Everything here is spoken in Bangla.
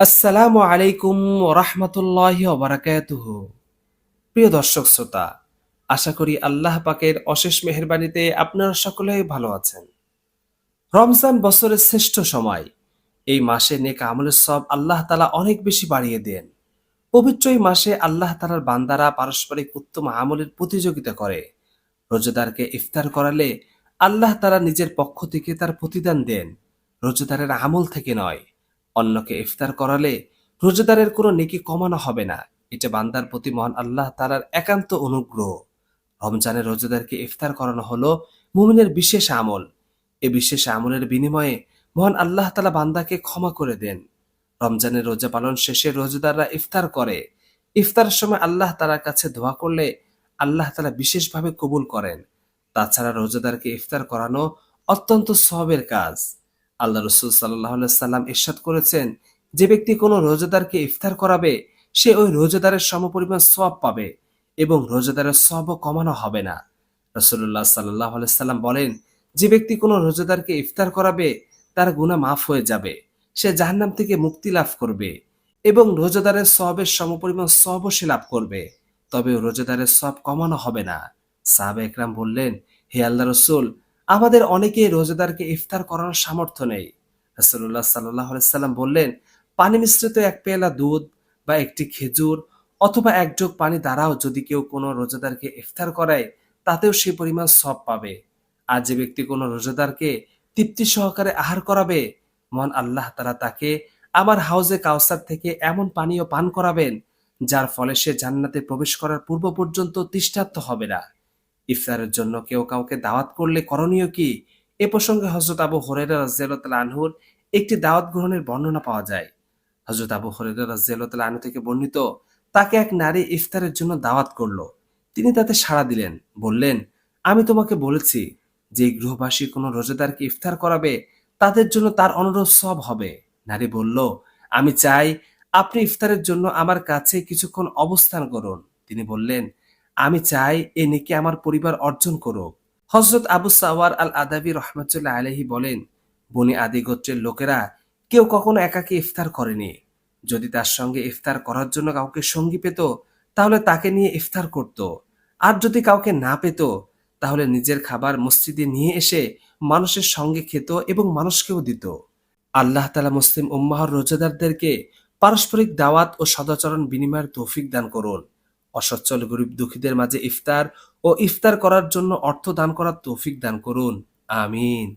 আসসালামু আলাইকুম রহমতুল্লাহ বারাকাতুহ প্রিয় দর্শক শ্রোতা, আশা করি আল্লাহ পাকের অশেষ মেহরবানিতে আপনারা সকলেই ভালো আছেন। রমজান বছরের শ্রেষ্ঠ সময়। এই মাসে নেক আমলের সব আল্লাহ তালা অনেক বেশি বাড়িয়ে দেন। পবিত্র এই মাসে আল্লাহ তালার বান্দারা পারস্পরিক উত্তম আমলের প্রতিযোগিতা করে। রোজাদারকে ইফতার করালে আল্লাহ তারা নিজের পক্ষ থেকে তার প্রতিদান দেন। রোজাদারের আমল থেকে নয় অন্যকে ইফতার করালে রোজাদারের কোনো নেকি কমানো হবে না। এটা বান্দার প্রতি মহান আল্লাহ তালার একান্ত অনুগ্রহ। রমজানের রোজাদারকে ইফতার করানো হলো মুমিনের বিশেষ আমল। এ বিশেষ আমলের বিনিময়ে মহান আল্লাহ তালা বান্দাকে ক্ষমা করে দেন। রমজানের রোজা পালন শেষে রোজাদাররা ইফতার করে। ইফতারের সময় আল্লাহ তালার কাছে দোয়া করলে আল্লাহ তালা বিশেষভাবে কবুল করেন। তাছাড়া রোজাদারকে ইফতার করানো অত্যন্ত সবের কাজ। আল্লাহ রসুল সাল্লাহ সাল্লাম ইরশাদ করেছেন, যে ব্যক্তি কোনো রোজাদারকে ইফতার করাবে, সে ওই রোজাদারের সমপরিমাণ সব পাবে এবং রোজাদারের সবও কমানো হবে না। রসুল্লাহ সাল্লাহ সাল্লাম বলেন, যে ব্যক্তি কোনো রোজাদারকে ইফতার করাবে, তার গুণা মাফ হয়ে যাবে, সে জাহান্নাম থেকে মুক্তি লাভ করবে এবং রোজাদারের সবের সমপরিমাণ সবও সে লাভ করবে। তবে রোজাদারের সব কমানো হবে না। সাহাবে একরাম বললেন, হে আল্লাহ রসুল আমাদের অনেকে রোজাদারকে ইফতার করানোর সামর্থ্য নেই। রাসূলুল্লাহ সাল্লাহ সাল্লাম বললেন, পানি মিশ্রিত এক পেলা দুধ বা একটি খেজুর অথবা এক যোগ পানি দ্বারাও যদি কেউ কোনো রোজাদারকে ইফতার করায়, তাতেও সেই পরিমাণ সব পাবে। আর যে ব্যক্তি কোনো রোজাদারকে তৃপ্তি সহকারে আহার করাবে মন আল্লাহ তারা তাকে আমার হাউজে কাউসার থেকে এমন পানীয় পান করাবেন, যার ফলে সে জান্নাতে প্রবেশ করার পূর্ব পর্যন্ত তৃষ্ণার্ত হবে না। ইফতারের জন্য কেউ কাউকে দাওয়াত করলে করণীয় কি? এ প্রসঙ্গে হজরত আবু হরেরা রাজিয়াল আনহুর একটি দাওয়াত গ্রহণের বর্ণনা পাওয়া যায়। হজরত আবু হরেরা রাজিয়াল আনহু থেকে বর্ণিত, তাকে এক নারী ইফতারের জন্য দাওয়াত করল। তিনি তাতে সাড়া দিলেন, বললেন, আমি তোমাকে বলেছি যে গৃহবাসী কোনো রোজাদারকে ইফতার করাবে, তাদের জন্য তার অনুরোধ সব হবে। নারী বলল, আমি চাই আপনি ইফতারের জন্য আমার কাছে কিছুক্ষণ অবস্থান করুন। তিনি বললেন আমি চাই এ নেকি আমার পরিবার অর্জন করুক। হজরত আবু সাওয়ার আল আদাবি রহমতুল্লাহ আলহি বলেন, বনি আদি গোত্রের লোকেরা কেউ কখনো একাকে ইফতার করেনি। যদি তার সঙ্গে ইফতার করার জন্য কাউকে সঙ্গী পেত, তাহলে তাকে নিয়ে ইফতার করত। আর যদি কাউকে না পেত, তাহলে নিজের খাবার মসজিদে নিয়ে এসে মানুষের সঙ্গে খেত এবং মানুষকেও দিত। আল্লাহ তালা মুসলিম উম্মাহর রোজাদারদেরকে পারস্পরিক দাওয়াত ও সদাচরণ বিনিময়ের তৌফিক দান করুন। অসচ্ছল গরিব দুঃখীদের মাঝে ইফতার ও ইফতার করার জন্য অর্থ দান করার তৌফিক দান করুন। আমিন।